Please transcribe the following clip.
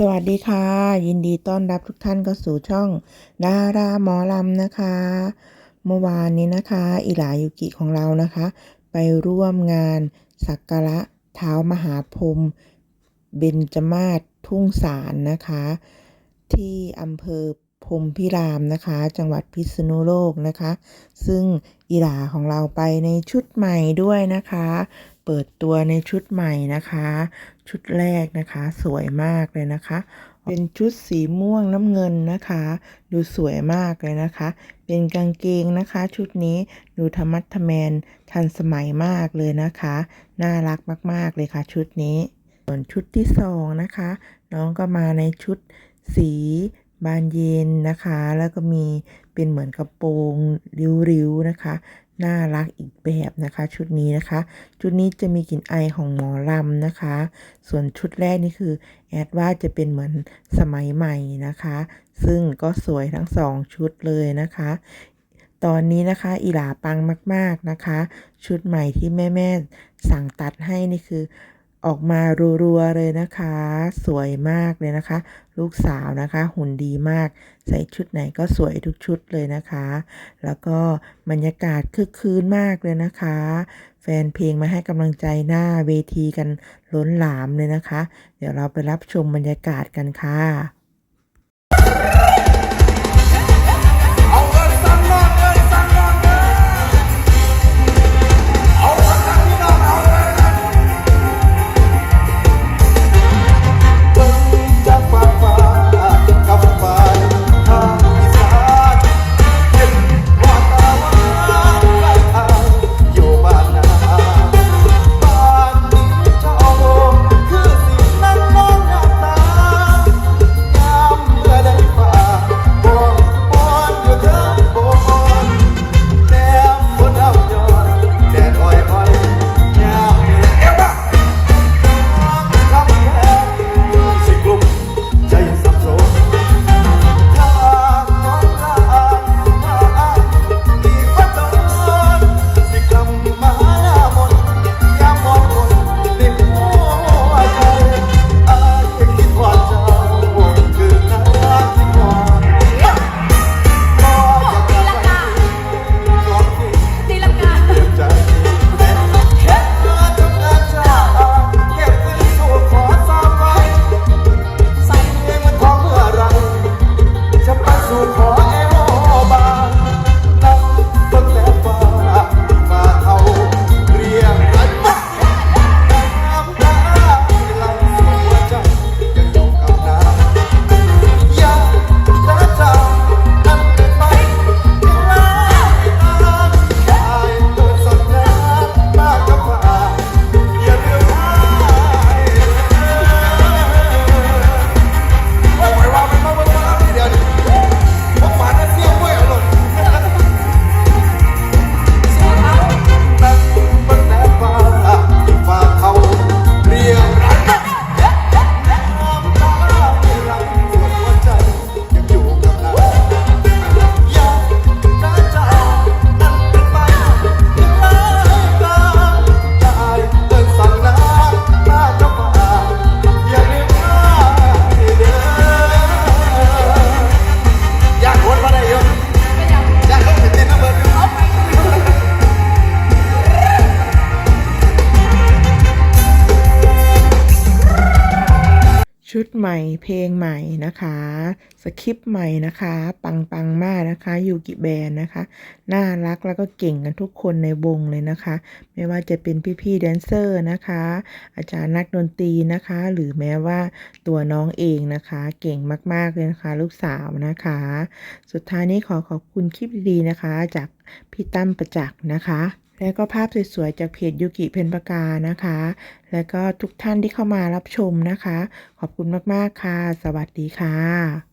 สวัสดีค่ะ ยินดีต้อนรับทุกท่านเข้าสู่ช่องดาราหมอลำนะคะ เมื่อวานนี้นะคะ อิหลายุกิของเรานะคะ ไปร่วมงานสักการะเท้ามหาพรมเบญจมาศทุ่งสารนะคะ ที่อำเภอพรมพิรามนะคะ จังหวัดพิษณุโลกนะคะ ซึ่งอีหลาของเราไปในชุดใหม่ด้วยนะคะ เปิดตัวในชุดใหม่นะคะ ชุดแรกนะคะ สวยมากเลยนะคะ เป็นชุดสีม่วงน้ำเงินนะคะ ดูสวยมากเลยนะคะ เป็นกางเกงนะคะ ชุดนี้ดูธรรมัดทแมนทันสมัยมากเลยนะคะ น่ารักมาก ๆ เลยค่ะ ชุดนี้ ส่วนชุดที่สองนะคะ น้องก็มาในชุดสีบานเย็นนะคะ แล้วก็มีเป็นเหมือนกระโปรงริ้วๆนะคะ น่ารักอีกแบบนะคะชุดนี้นะคะ ชุดนี้จะมีกลิ่นไอของหมอลำนะคะ ส่วนชุดแรกนี่คือแอดว่าจะเป็นเหมือนสมัยใหม่นะคะ ซึ่งก็สวยทั้งสองชุดเลยนะคะ ตอนนี้นะคะอีหลาปังมาก ๆนะคะ ชุดใหม่ที่แม่ ๆ สั่งตัดให้นี่คือ ออกมารัวๆเลยนะคะ สวยมากเลยนะคะ ลูกสาวนะคะ หุ่นดีมาก ใส่ชุดไหนก็สวยทุกชุดเลยนะคะ แล้วก็บรรยากาศคึกคืนมากเลยนะคะ แฟนเพลงมาให้กำลังใจหน้าเวทีกันล้นหลามเลยนะคะ เดี๋ยวเราไปรับชมบรรยากาศกันค่ะ ชุดใหม่เพลงใหม่นะคะสคริปต์ใหม่นะคะ ปังปังมากนะคะยูกิแบนนะคะ น่ารักแล้วก็เก่งกันทุกคนในวงเลยนะคะ ไม่ว่าจะเป็นพี่ๆแดนเซอร์นะคะ อาจารย์นักดนตรีนะคะ หรือแม้ว่าตัวน้องเองนะคะ เก่งมากๆเลยนะคะ ลูกสาวนะคะ สุดท้ายนี้ขอขอบคุณคลิปดีๆนะคะ จากพี่ตั้มประจักษ์นะคะ แล้วก็ภาพสวยๆจากเพจยูกิเพนปากานะคะ แล้วก็ทุกท่านที่เข้ามารับชมนะคะ ขอบคุณมากๆค่ะ สวัสดีค่ะ